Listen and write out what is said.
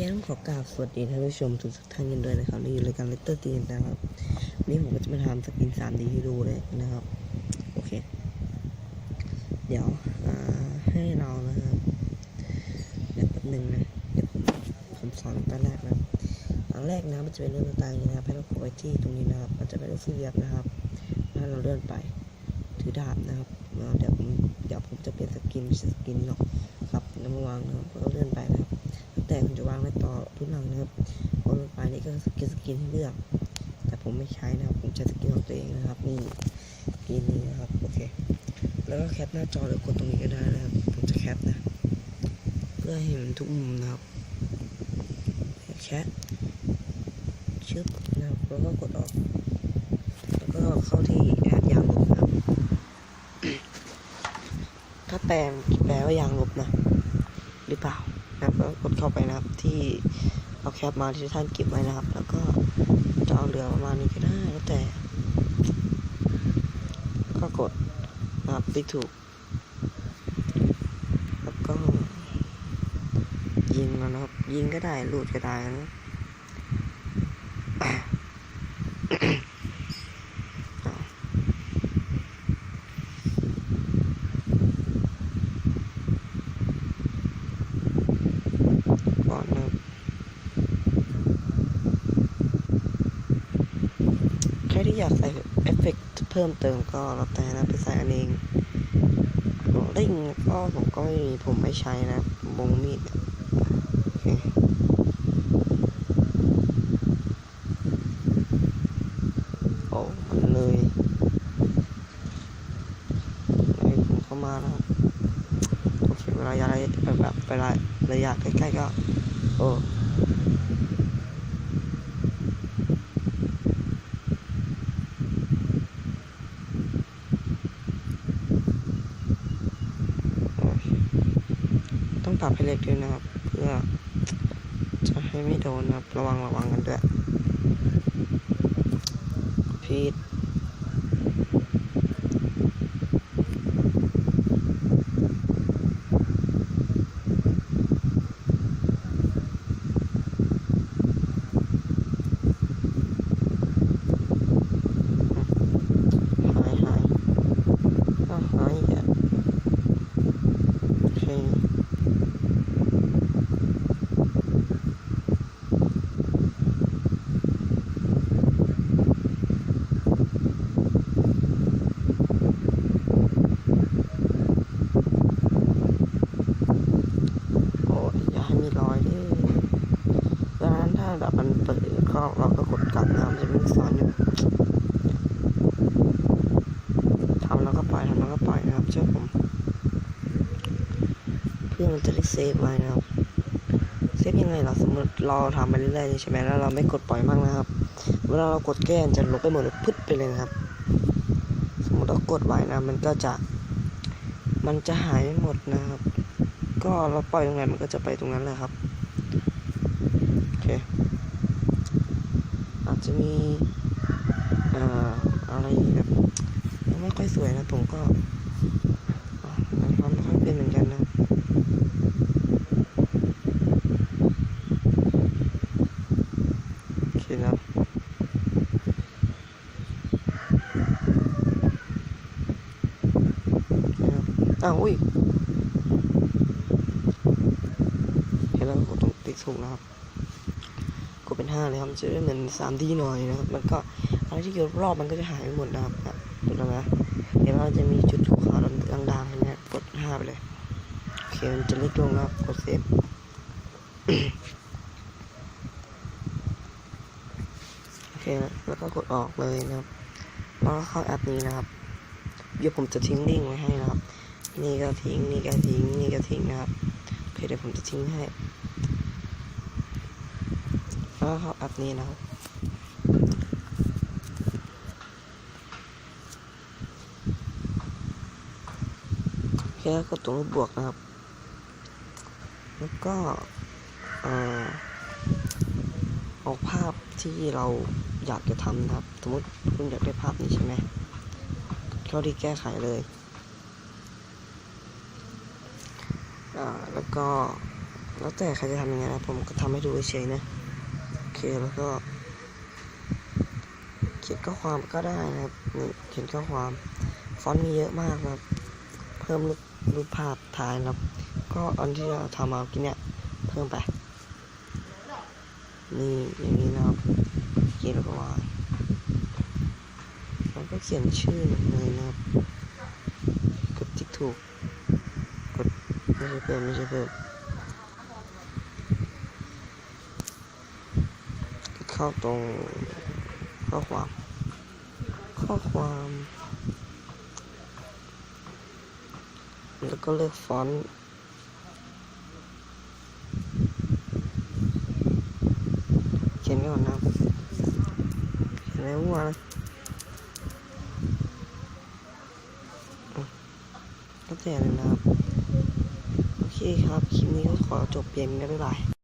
คต้องขอกราบสวัสดีท่านผู้ชมทุกท่านกันด้วยนะครับนี่อยู่รายการเลตเตอร์ตีนนะครับวันนี้ผมก็จะมาทำสกิน 3D ให้ดูเลยนะครับ โอเค เดี๋ยวให้เรานะครับเดี๋ยวแป๊บหนึ่งนะเดี๋ยวผมผมสอนตอนแรกนะตอนแรกนะมันจะเป็นเรื่องต่างๆนะครับให้เรากดไว้ที่ตรงนี้นะครับ มันจะเป็นรูปสี่เหลี่ยมนะครับแล้วเราเลื่อนไปถือดาบนะครับเดี๋ยวผมเดี๋ยวผมจะเปลี่ยนสกินสกินหรอกครับแล้วมาวางนะครับก็เลื่อนไปนะครับ แต่คุณจะวางในต่อทุกหลังนะครับบนไปนี่ก็สกินสกินให้เลือก แต่ผมไม่ใช้นะครับ ผมใช้สกินของตัวเองนะครับ นี่สกินนี้นะครับ โอเค แล้วก็แคปหน้าจอหรือกดตรงนี้ก็ได้นะครับ ผมจะแคปนะ เพื่อให้เห็นทุกมุมนะครับ แคปชึบนะครับ แล้วก็กดออก แล้วก็เข้าที่แอดยางลบนะครับ ถ้าแปลแปลว่ายางลบนะ หรือเปล่า นะครับก็กดเข้าไปนะครับที่เราแคปมาที่ท่านเก็บไว้นะครับ แล้วก็จะเอาเหลือประมาณนี้ก็ได้แล้วแต่ ก็กดนะครับติ๊กถูก แล้วก็ ยิงนนะครับ ยิงก็ได้ลูดก็ได้นะ เอาก่อนนะครับ ใค รที่อยากใส่เอฟเฟกต์เพิ่มเติมก็แล้วแต่นะไปใส่อันเองลิงก็ผมก็ไม่มีผมไม่ใช้นะวงมีดโอ้มันเลยเลยผมเข้ามานะครับโอเคเวลาระยะแบบเวลาระยะใกล้ๆก็ โอ้ ต้องปรับให้เล็กด้วยนะครับ เพื่อจะให้ไม่โดนนะครับ ระวังระวังกันด้วยพีดหายหายอ้าวหายอีกแล้วโอเค โอ้ยอย่าให้มีรอยดิดังนั้นถ้าแบบมันเปิดก็เราก็กดกลับนะมันจะมีลูกศรอยู่ทำแล้วก็ปล่อยทำแล้วก็ปล่อยนะครับเชื่อผม พื่อมันจะได้เซฟไว้นะครับ เซฟยังไงเราสมมติเราทำไปเรื่อยๆใช่ไหมแล้วเราไม่กดปล่อยมากนะครับ เวลาเรากดแก้มันจะลบไปหมดเลยพึดไปเลยนะครับ สมมติเรากดไว้นะ มันก็จะ มันจะหายไปหมดนะครับ ก็เราปล่อยตรงไหนมันก็จะไปตรงนั้นแหละครับโอเคอาจจะมีอ่ออะไรแบบไม่ค่อยสวยนะผมก็อะมันทำไม่ค่อยเป็นเหมือนกันนะโอเคนะครับ นะครับอ้าวอุ้ยเห็นแล้วก็ต้องติ๊กถูกนะครับกดเป็นห้าเลยครับจะได้เหมือนสามดีหน่อยนะครับ มันก็อะไรที่อยู่รอบมันก็จะหายไปหมดนะครับอะดูแล้วนะเห็นว่ามันจะมีจุดขาวด่างๆเห็นไหมกดห้าไปเลยโอเคมันจะเล็กลงนะครับกดเซฟโอเคนแล้วก็กดออกเลยนะครับแล้วก็เข้าแอปนี้นะครับ เดี๋ยวผมจะทิ้งลิงก์ไว้ให้นะครับ นี่ก็ทิ้ง นี่ก็ทิ้ง นี่ก็ทิ้งนะครับโอเคเดี๋ยวผมจะทิ้งให้แล้วเข้าแอปนี้นะครับโอเคแล้วกดตรงบวกนะครับ แล้วก็เอ่อเอาภาพที่เราอยากจะทำนะครับ สมมติคุณอยากได้ภาพนี้ใช่ไหมเข้าที่แก้ไขเลย อ่า แล้วก็แล้วแต่ใครจะทำยังไงนะผมก็ทำให้ดูเฉยๆนะโอเคแล้วก็ เขียนข้อความก็ได้นะครับนี่เขียนข้อความฟอนต์มีเยอะมากนะครับ เพิ่มรูปรูปภาพถ่ายนะครับก็อันที่เราทำมาเอกี้เนี่ยเพิ่มไปนี่อย่างนี้นะครับเขียนแล้วก็วางแล้วก็เขียนชื่อเลยนะครับกดติ๊กถูก ไม่ใช่เพิ่มไม่ใช่เพิ่มเข้าตรงข้อความ ข้อความ แล้วก็เลือกฟอนต์เขียนก่อนนะเขียนอะไรวนะอะก็แต่เลยนะครับ เคครับ คลิปนี้ก็ขอจบเพียงนี้บ๊ายบาย